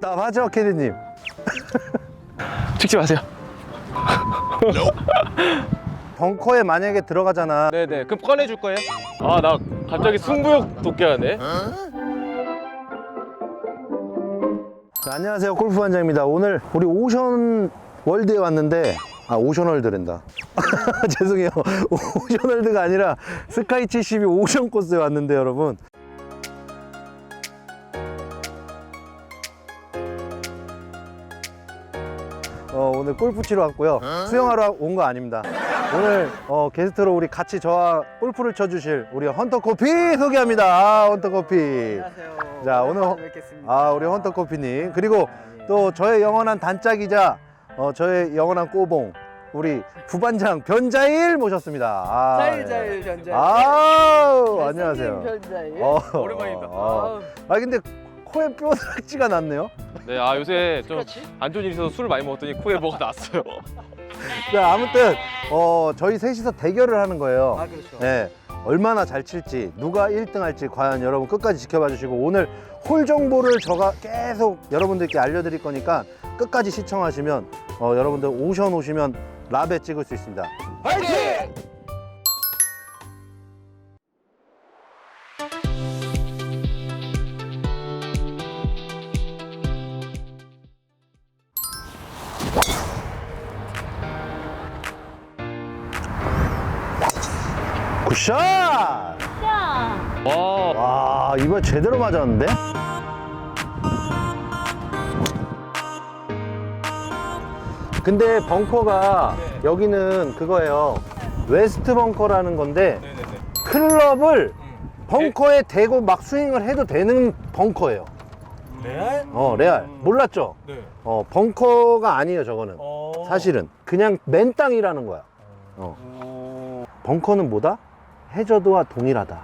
답답하죠, 캐디님? 찍지 마세요. 벙커에 만약에 들어가잖아. 네네. 그럼 꺼내줄 거예요? 아, 나 갑자기 승부욕 돋게 하네. 자, 안녕하세요, 골프 관장입니다. 오늘 우리 오션 월드에 왔는데 아 오션 월드랜다. 죄송해요. 오션 월드가 아니라 스카이 72 오션 코스에 왔는데 여러분. 오늘 골프 치러 왔고요. 수영하러 온 거 아닙니다. 오늘 어, 게스트로 우리 같이 저와 골프를 쳐주실 우리 헌터 커피 소개합니다. 아, 헌터 커피. 안녕하세요. 자, 오늘 허- 뵙겠습니다. 아, 우리 헌터 커피님. 그리고 또 저의 영원한 단짝이자 어, 저의 영원한 꼬봉 우리 부반장 변자일 모셨습니다. 아, 자일자일 변자일. 아우, 안녕하세요. 변자일. 어, 오랜만이다. 어. 아, 근데 코에 뼈다지가 났네요. 네, 아 요새 좀 그렇지? 안 좋은 일이 있어서 술을 많이 먹었더니 코에 뭐가 났어요. 자, 아무튼 어, 저희 셋이서 대결을 하는 거예요. 아 그렇죠. 네, 얼마나 잘 칠지 누가 1등 할지 과연 여러분 끝까지 지켜봐 주시고 오늘 홀 정보를 제가 계속 여러분들께 알려드릴 거니까 끝까지 시청하시면 어, 여러분들 오션 오시면 라베 찍을 수 있습니다. 화이팅! 굿샷! 와, 와 이번 제대로 맞았는데? 근데 벙커가 네. 여기는 그거예요 웨스트 벙커라는 건데 네네네. 클럽을 벙커에 대고 막 스윙을 해도 되는 벙커예요 레알? 어 레알 몰랐죠? 네. 어 벙커가 아니에요 저거는 어. 사실은 그냥 맨 땅이라는 거야 어. 벙커는 뭐다? 해저드와 동일하다.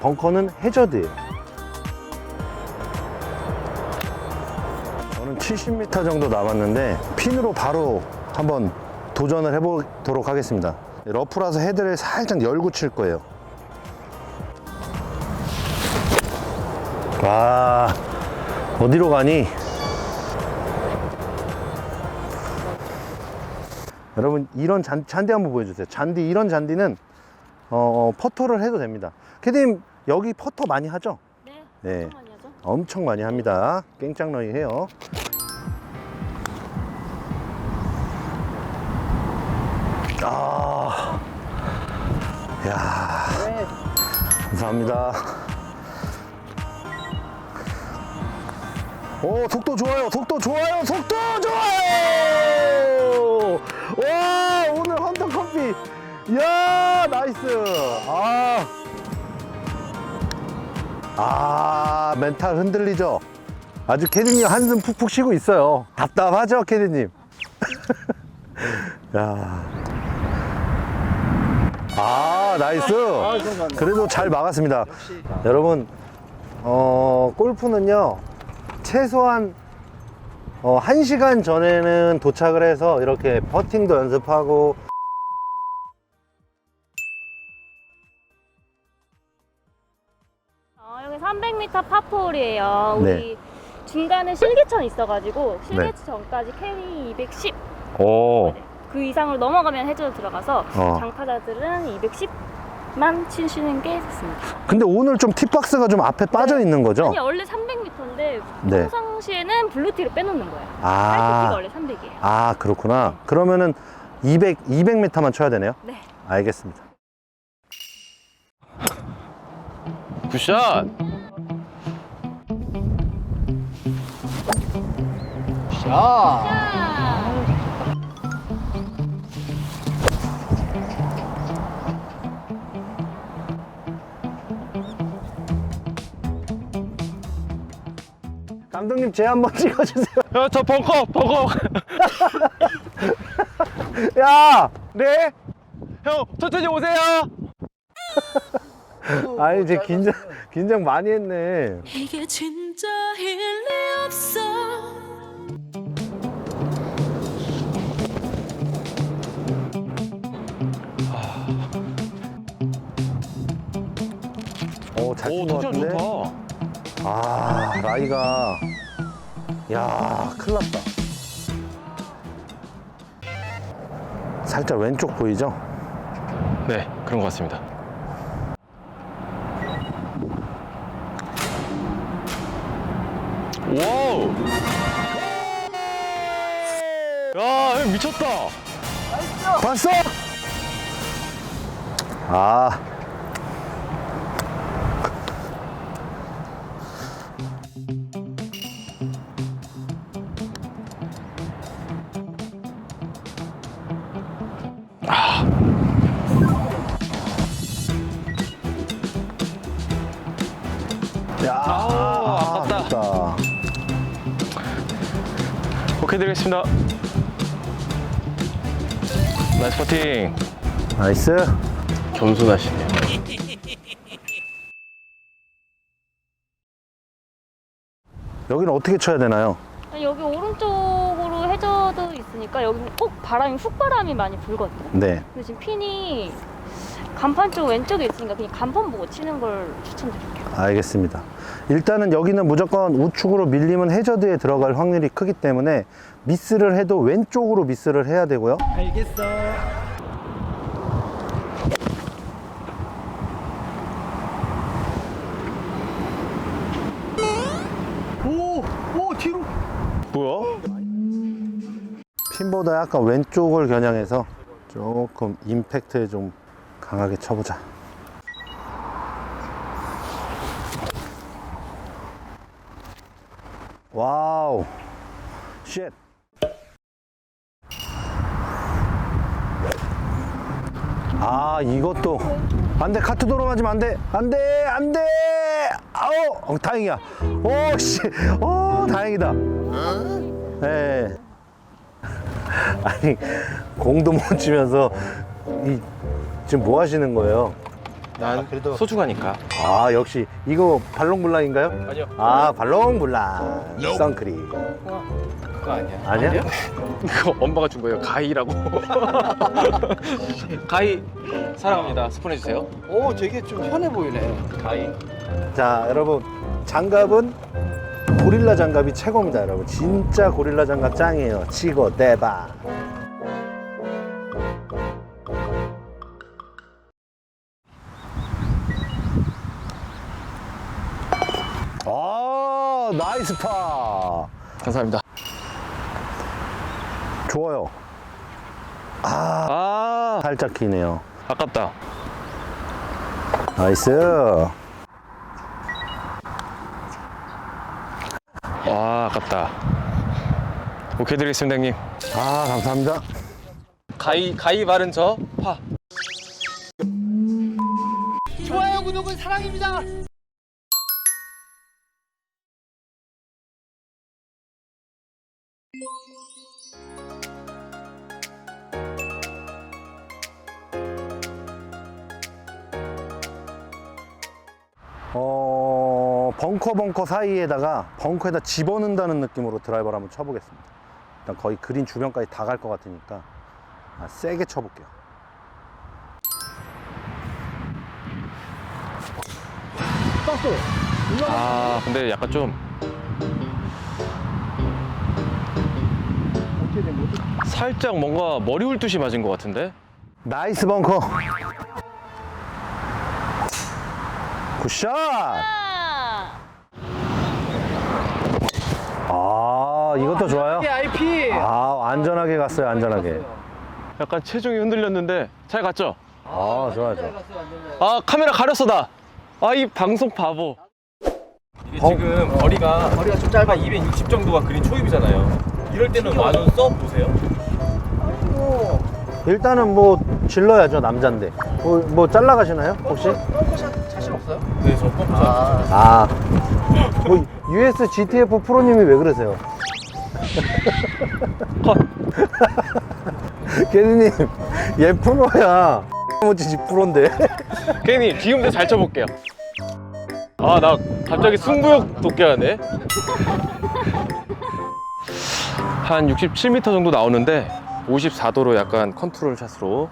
벙커는 해저드예요. 저는 70m 정도 남았는데 핀으로 바로 한번 도전을 해보도록 하겠습니다. 러프라서 헤드를 살짝 열고 칠 거예요. 와, 어디로 가니? 여러분 이런 잔, 잔디 한번 보여주세요. 잔디 이런 잔디는 어, 어, 퍼터를 해도 됩니다. 캐디님 여기 퍼터 많이 하죠? 네. 네. 엄청 많이 하죠. 엄청 많이 합니다. 깽짝너이 해요. 아, 야, 네. 감사합니다. 오, 속도 좋아요, 속도 좋아요, 속도 좋아요! 와, 오늘 헌터 커피. 이야, 나이스. 아. 아, 멘탈 흔들리죠? 아주 캐디님 한숨 푹푹 쉬고 있어요. 답답하죠, 캐디님? 야. 아, 나이스. 그래도 잘 막았습니다. 여러분, 어, 골프는요, 최소한 어, 1시간 전에는 도착을 해서 이렇게 퍼팅도 연습하고 300m 파포홀이에요. 네. 우리 중간에 실개천 있어가지고 실개천까지 캐리 210. 오. 그 이상으로 넘어가면 해저드 들어가서 어. 장타자들은 210만 치시는 게 좋습니다. 근데 오늘 좀 팁박스가 좀 앞에 빠져 있는 거죠? 아니 원래 300m인데 네. 평상시에는 블루티를 빼놓는 거예요. 아. 파이프티가 원래 300이에요. 아, 그렇구나. 그러면은 200, 200m만 쳐야 되네요? 네. 알겠습니다. 굿샷. 샷. 자, 감독님 제 한번 찍어주세요. 야, 저 벙커, 벙커. 야! 네. 형, 천천히 오세요. 아 이제 긴장, 긴장 많이 했네. 이게 진짜 일리 없어 오, 친것 도전 같은데? 좋다. 아, 라이가. 야, 큰일 났다. 살짝 왼쪽 보이죠? 네, 그런 것 같습니다. 와우! 야, 형 미쳤다! 봤어? 아. 오케이 드리겠습니다. 나이스 퍼팅. 나이스. 겸손하시네요. 여기는 어떻게 쳐야 되나요? 여기 오른쪽으로 해저도 있으니까 여기 꼭 바람이 훅바람이 많이 불거든요. 네. 근데 지금 핀이 간판 쪽 왼쪽에 있으니까 그냥 간판 보고 치는 걸 추천드릴게요. 알겠습니다. 일단은 여기는 무조건 우측으로 밀리면 해저드에 들어갈 확률이 크기 때문에 미스를 해도 왼쪽으로 미스를 해야 되고요. 알겠어. 오, 오 뒤로. 뭐야? 핀보다 약간 왼쪽을 겨냥해서 조금 임팩트에 좀 강하게 쳐보자. 와우. 쉣. 아, 이것도. 안 돼, 카트 맞으면 안 돼. 안 돼, 안 돼! 아우! 어, 다행이야. 오, 씨. 오, 다행이다. 네. 아니 공도 못 치면서 이 지금 뭐 하시는 거예요? 난 소중하니까. 아 역시 이거 발롱블랑인가요? 아니요. 아 발롱블랑 선크림 그거 아니야. 아니야? 이거 엄마가 준 거예요. 가이라고. 가이 사랑합니다. 스폰해 주세요. 오, 되게 좀 편해 보이네. 가이. 자 여러분 장갑은 고릴라 장갑이 최고입니다 여러분 진짜 고릴라 장갑 짱이에요 치고 대박 나이스 파 감사합니다. 좋아요 아 아, 살짝 기네요 아깝다. 나이스 와, 아깝다. 오케이 드리겠습니다, 형님. 아 감사합니다 가이 가이 바른 저 파. 좋아요, 구독은 사랑입니다. 벙커 벙커 사이에다가 벙커에다 집어넣는다는 느낌으로 드라이버를 한번 쳐보겠습니다. 일단 거의 그린 주변까지 다 갈 것 같으니까 아, 세게 쳐볼게요. 아, 근데 약간 좀 살짝 뭔가 머리 훑듯이 맞은 것 같은데? 나이스 벙커. 굿샷. 아 이것도 좋아요. IP. 아 안전하게 갔어요 안전하게. 약간 체중이 흔들렸는데 잘 갔죠? 아 좋아 좋아. 아 카메라 가렸어 나. 아 이 방송 바보. 이게 지금 거리가 머리가 좀 짧아. 260 정도가 그린 초입이잖아요. 이럴 때는 완전 써 보세요. 일단은 뭐 질러야죠 남잔데. 뭐, 뭐 잘라 가시나요 혹시? 없어요? 네, 저 펌프 아, 아. 뭐 US GTF 프로님이 왜 그러세요? 개디님 얘 프로야. 못치지 프로인데. 괜히 비음도 잘 쳐볼게요. 아 나 갑자기 승부욕 돋게 하네. 한 67m 정도 나오는데 54도로 약간 컨트롤 샷으로.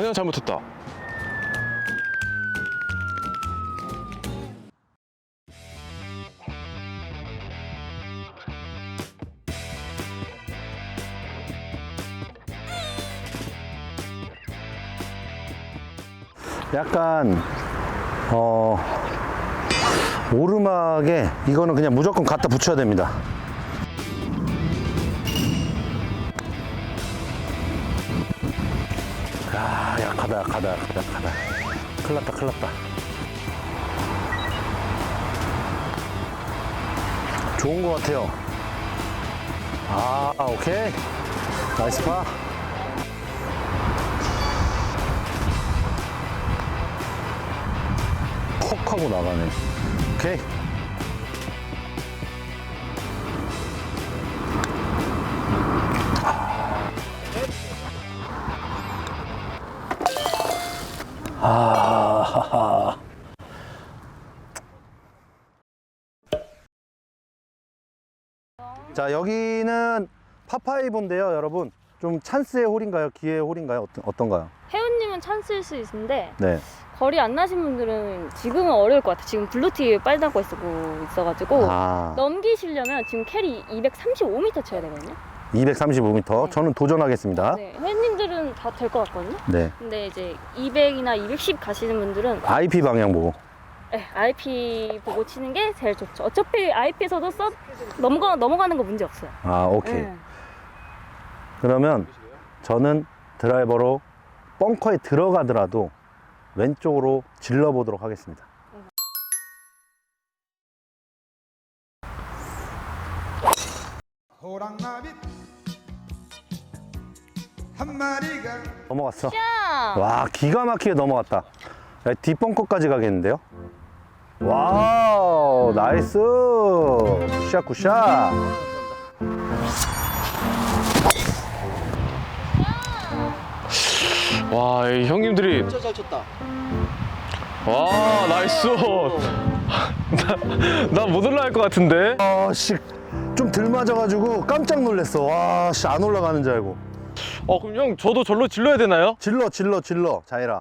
방향 잘못했다. 약간 어 오르막에 이거는 그냥 무조건 갖다 붙여야 됩니다 야 약하다 약하다 약하다 약하다. 큰일 났다 큰일 났다. 좋은 것 같아요. 아 오케이 나이스 파. 콕 하고 나가네. 오케이. 자, 여기는 파파이브인데요, 여러분. 좀 찬스의 홀인가요? 기회의 홀인가요? 어떤, 어떤가요? 혜원님은 찬스일 수 있는데 네. 거리 안 나신 분들은 지금은 어려울 것 같아. 지금 블루티 빨다고 쓰고 있어가지고 아, 넘기시려면 지금 캐리 235m 쳐야 되거든요. 235m. 네. 저는 도전하겠습니다. 네, 혜원님들은 다 될 것 같거든요. 네. 근데 이제 200이나 210 가시는 분들은 IP 방향 보고. 네, RP 보고 치는 게 제일 좋죠. 어차피 RP에서도 써 넘어가 넘어가는 거 문제 없어요. 아, 오케이. 네. 그러면 저는 드라이버로 벙커에 들어가더라도 왼쪽으로 질러보도록 하겠습니다. 호랑나비 한 마리가 넘어갔어. 자, 와, 기가 막히게 넘어갔다. 야, 뒷벙커까지 가겠는데요? 와우, 나이스. 굿샷, 굿샷. 와, 이 형님들이 진짜 잘 쳤다. 와, 나이스. 나 못 올라갈 것 같은데. 아, 씨. 좀들 맞아가지고 깜짝 놀랐어. 와, 씨, 안 올라가는 줄 알고. 어, 그럼 형 저도 절로 질러야 되나요? 질러, 질러, 질러. 자이라.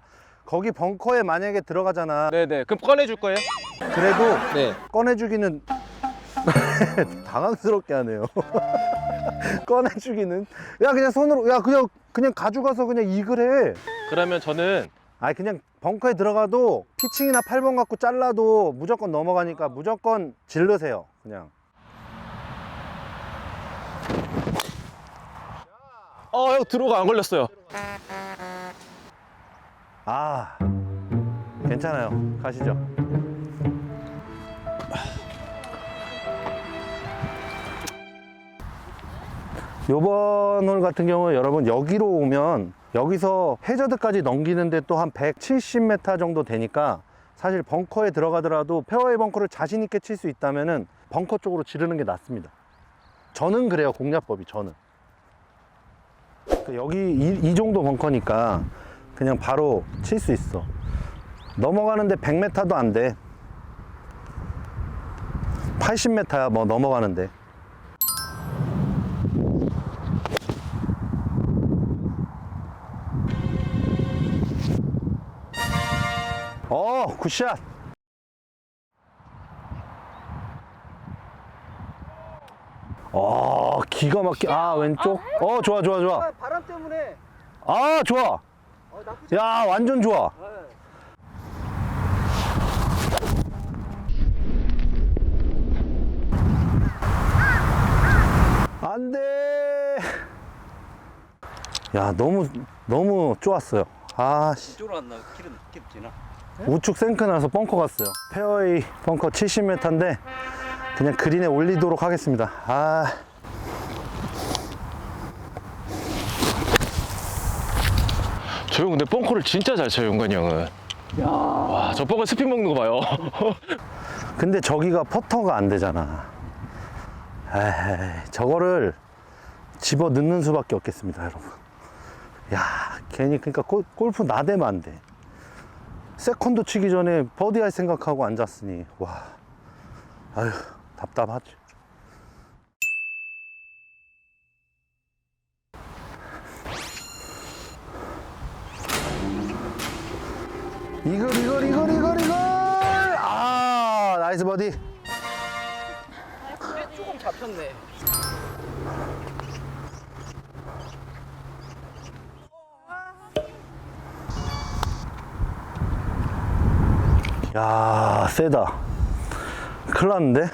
거기 벙커에 만약에 들어가잖아. 네, 네. 그럼 꺼내 줄 거예요? 그래도 네. 꺼내주기는 당황스럽게 하네요. 꺼내주기는 야 그냥 손으로 야 그냥 그냥 가져가서 그냥 이글 해. 그러면 저는 아니 그냥 벙커에 들어가도 피칭이나 8번 갖고 잘라도 무조건 넘어가니까 무조건 질르세요. 그냥. 어, 형 들어가 안 걸렸어요. 아 괜찮아요. 가시죠. 요번 홀 같은 경우 여러분 여기로 오면 여기서 해저드까지 넘기는데 또 한 170m 정도 되니까 사실 벙커에 들어가더라도 페어웨이 벙커를 자신 있게 칠 수 있다면은 벙커 쪽으로 지르는 게 낫습니다. 저는 그래요 공략법이 저는. 그 여기 이, 이 정도 벙커니까 그냥 바로 칠 수 있어. 넘어가는데 100m도 안 돼. 80m야 뭐 넘어가는데. 어, 굿샷. 어, 기가 막혀. 아, 왼쪽. 어, 좋아, 좋아, 좋아. 바람 때문에 아, 좋아. 야, 완전 좋아. 안 돼. 야, 너무, 너무 좋았어요. 아, 씨. 이쪽으로 갔나? 길은 깊지나? 우측 생크 나서 벙커 갔어요. 페어웨이 벙커 70m인데 그냥 그린에 올리도록 하겠습니다. 아. 저 형 근데 벙커를 진짜 잘 쳐요, 용관이 형은. 와, 저 벙커 스핀 먹는 거 봐요. 근데 저기가 퍼터가 안 되잖아. 에이, 저거를 집어 넣는 수밖에 없겠습니다, 여러분. 야, 괜히 그러니까 골, 골프 나대면 안 돼. 세컨드 치기 전에 버디 할 생각하고 앉았으니 와, 아휴 답답하지. 이걸 이걸 이걸 이걸 이걸 아 나이스 버디 조금 잡혔네. 야, 세다. 큰일 났는데?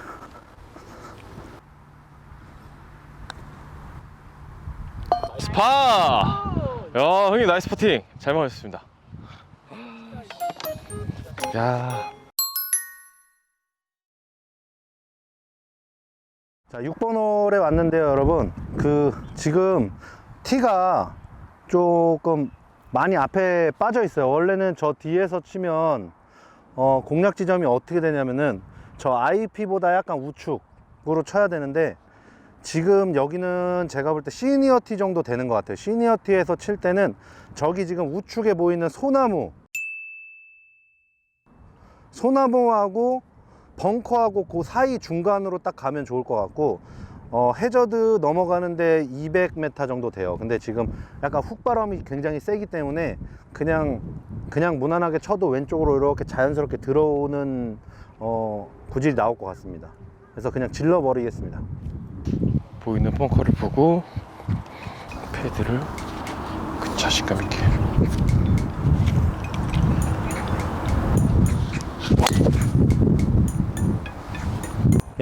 스파! 야, 형님 나이스 퍼팅. 잘 먹었습니다. 야, 자, 6번 홀에 왔는데요, 여러분. 그, 지금 티가 조금 많이 앞에 빠져 있어요. 원래는 저 뒤에서 치면, 어, 공략 지점이 어떻게 되냐면은 저 IP보다 약간 우측으로 쳐야 되는데, 지금 여기는 제가 볼 때 시니어 티 정도 되는 것 같아요. 시니어 티에서 칠 때는 저기 지금 우측에 보이는 소나무, 소나무하고 벙커하고 그 사이 중간으로 딱 가면 좋을 것 같고 어, 해저드 넘어가는데 200m 정도 돼요. 근데 지금 약간 훅바람이 굉장히 세기 때문에 그냥 그냥 무난하게 쳐도 왼쪽으로 이렇게 자연스럽게 들어오는 어, 구질이 나올 것 같습니다. 그래서 그냥 질러 버리겠습니다. 보이는 벙커를 보고 패드를 그 자신감 있게.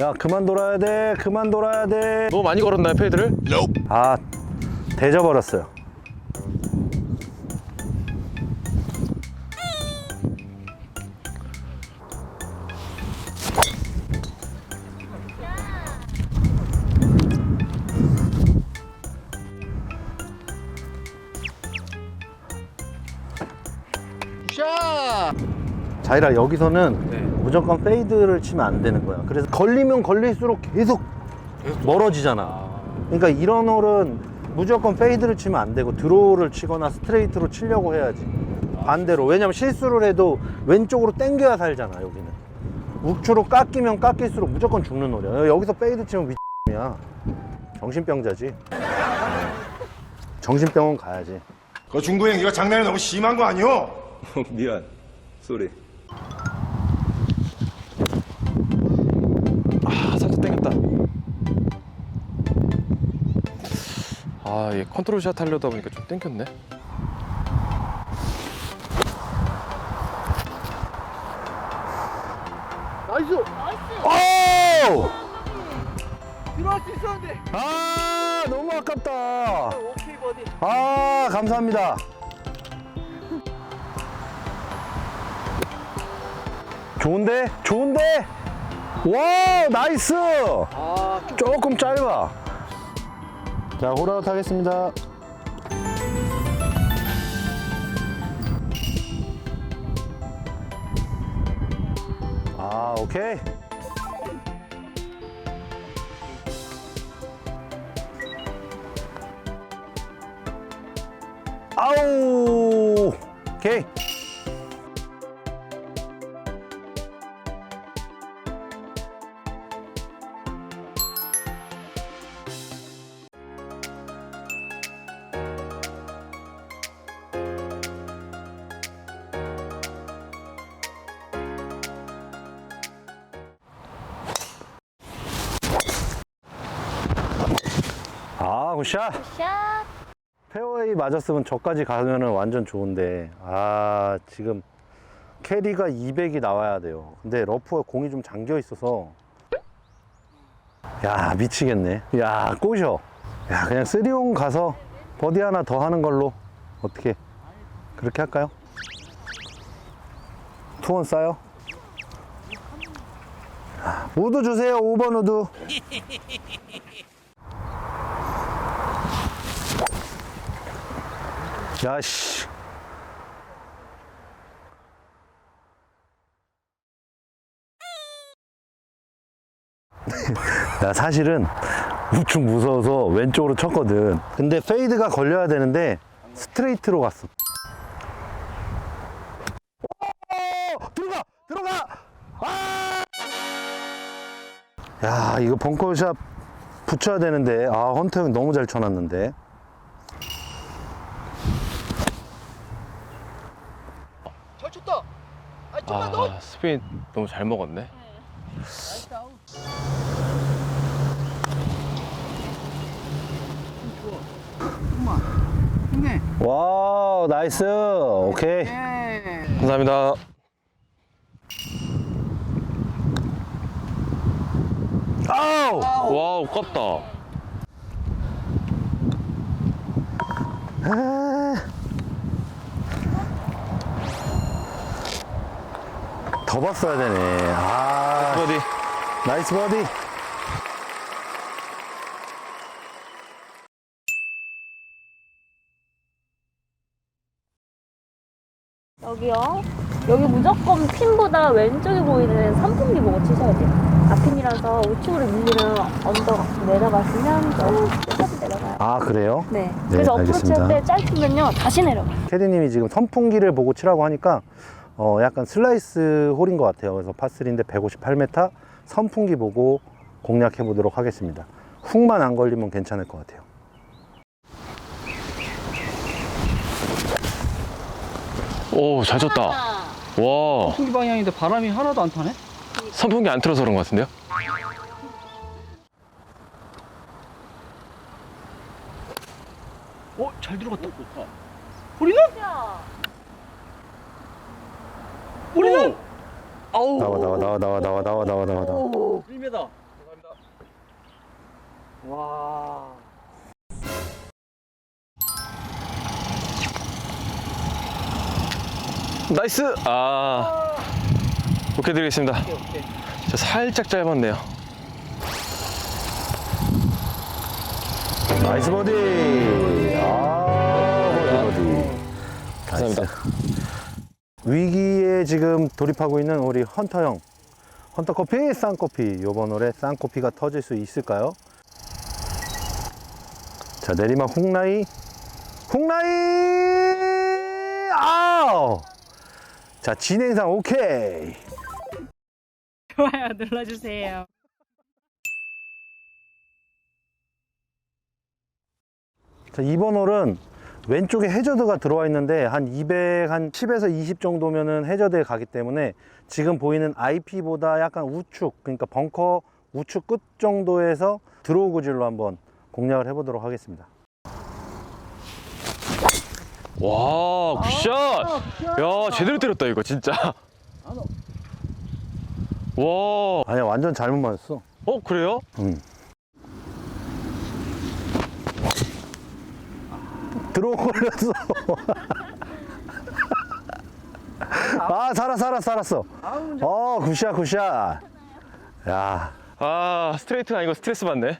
야 그만 돌아야 돼. 그만 돌아야 돼. 너무 많이 걸었나요, 패드를? 아 대져버렸어요. 자이라 여기서는 네. 무조건 페이드를 치면 안 되는 거야. 그래서 걸리면 걸릴수록 계속 멀어지잖아. 그러니까 이런 홀은 무조건 페이드를 치면 안 되고 드로우를 치거나 스트레이트로 치려고 해야지. 반대로. 왜냐면 실수를 해도 왼쪽으로 당겨야 살잖아, 여기는. 우측으로 깎이면 깎일수록 무조건 죽는 홀이야. 여기서 페이드 치면 미야 정신병자지. 정신병원 가야지. 그 중도 행위가 장난이 너무 심한 거 아니오? 미안. 쏘리. 아, 살짝 땡겼다. 아, 얘 컨트롤 샷 하려다 보니까 좀 땡겼네. 나이스! 오! 들어갈 수 있었는데! 아, 너무 아깝다. 오케이, 버디. 아, 감사합니다. 좋은데? 좋은데? 와, 나이스! 아, 조금 짧아. 자, 홀아웃 하겠습니다. 아, 오케이. 아우! 굿샷. 샷. 페어웨이 맞았으면 저까지 가면은 완전 좋은데 아 지금 캐리가 200이 나와야 돼요 근데 러프가 공이 좀 잠겨 있어서 야 미치겠네 야 꼬셔 야 그냥 쓰리온 가서 버디 하나 더 하는 걸로 어떻게 그렇게 할까요? 투원 싸요? 아, 우드 주세요 5번 우드 야씨. 나 사실은 우측 무서워서 왼쪽으로 쳤거든. 근데 페이드가 걸려야 되는데 스트레이트로 갔어. 오! 들어가! 들어가! 아! 야, 이거 벙커샷 붙여야 되는데. 아, 헌터 형 너무 잘 쳐놨는데. 스페인 너무 잘 먹었네. 와우, 나이스. 오케이. 감사합니다. 아우! 와우, 껐다. 아 더 봤어야 되네. 아, 어디? 나이스 버디. 여기요. 여기 무조건 핀보다 왼쪽에 보이는 선풍기 보고 치셔야 돼요. 앞핀이라서 우측으로 밀리는 언덕 내려가시면 좀 끝까지 내려가요. 아, 그래요? 네. 그래서 어프로치 알겠습니다. 할때 짧으면요 다시 내려가요. 캐디님이 지금 선풍기를 보고 치라고 하니까 어, 약간 슬라이스 홀인 것 같아요. 그래서 파3인데 158m 선풍기 보고 공략해 보도록 하겠습니다. 훅만 안 걸리면 괜찮을 것 같아요. 오, 잘 쳤다. 와, 풍기 방향인데 바람이 하나도 안 타네? 선풍기 안 틀어서 그런 것 같은데요? 어, 잘 들어갔다. 우리는? 우리는? 아우. 나와 나와 나와 나와 나와 나와 나와 나와 나와. 1m. 감사합니다. 와. 나이스! 아, 오케이 드리겠습니다. 오케이, 오케이. 저 살짝 짧았네요. 나이스 버디. 아 버디 버디. 감사합니다. 위기에 지금 돌입하고 있는 우리 헌터 형. 헌터 커피, 쌍커피. 요번 홀에 쌍커피가 터질 수 있을까요? 자, 내리막 훅라이. 훅라이! 아우! 자, 진행상 오케이. 좋아요 눌러주세요. 자, 이번 홀은 왼쪽에 해저드가 들어와 있는데 한 200, 한 10에서 20 정도면은 해저드에 가기 때문에 지금 보이는 IP보다 약간 우측, 그러니까 벙커 우측 끝 정도에서 드로우 구질로 한번 공략을 해보도록 하겠습니다. 와, 굿샷! 야, 제대로 때렸다, 이거, 진짜. 와, 아니야, 완전 잘못 맞았어. 어, 그래요? 응. 드로우 걸렸어. 아, 살아, 살아, 살았어. 어, 굿샷, 굿샷. 야, 아, 스트레이트가 아니고 스트레스 받네.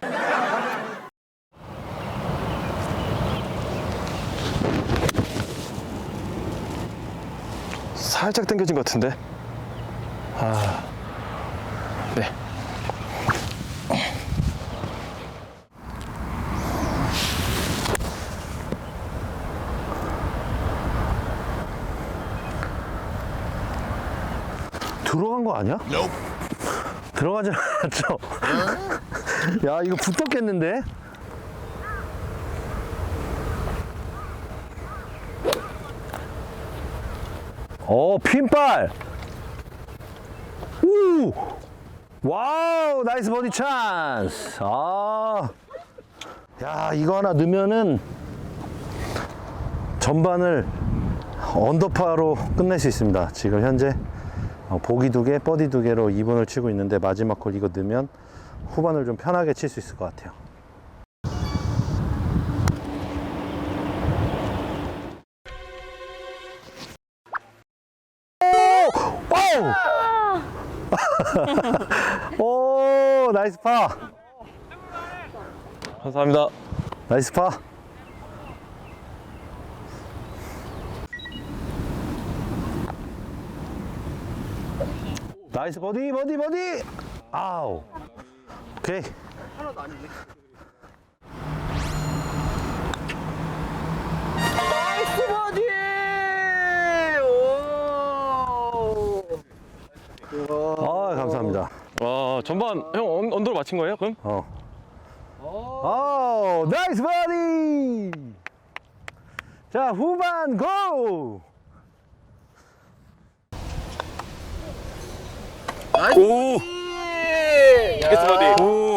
살짝 당겨진 것 같은데. 아, 네. 들어간 거 아니야? 들어가지 않았죠? 야, 이거 붙었겠는데? 어, 핀발! 오! 와우, 나이스 버디 찬스! 아. 야, 이거 하나 넣으면은 전반을 언더파로 끝낼 수 있습니다. 지금 현재 어, 보기 두 개, 버디 두 개로 2분을 치고 있는데 마지막 홀 이거 넣으면 후반을 좀 편하게 칠 수 있을 것 같아요. 오! 오, 나이스 파! 감사합니다. 나이스 파! 나이스 버디 버디 버디 아우 오케이 나이스 버디! 오! 아 감사합니다 와, 전반 형 언- 언더로 맞힌 거예요? 그럼? 어. 오, 나이스 버디 자 후반 고 오! 나이스 버디. 오!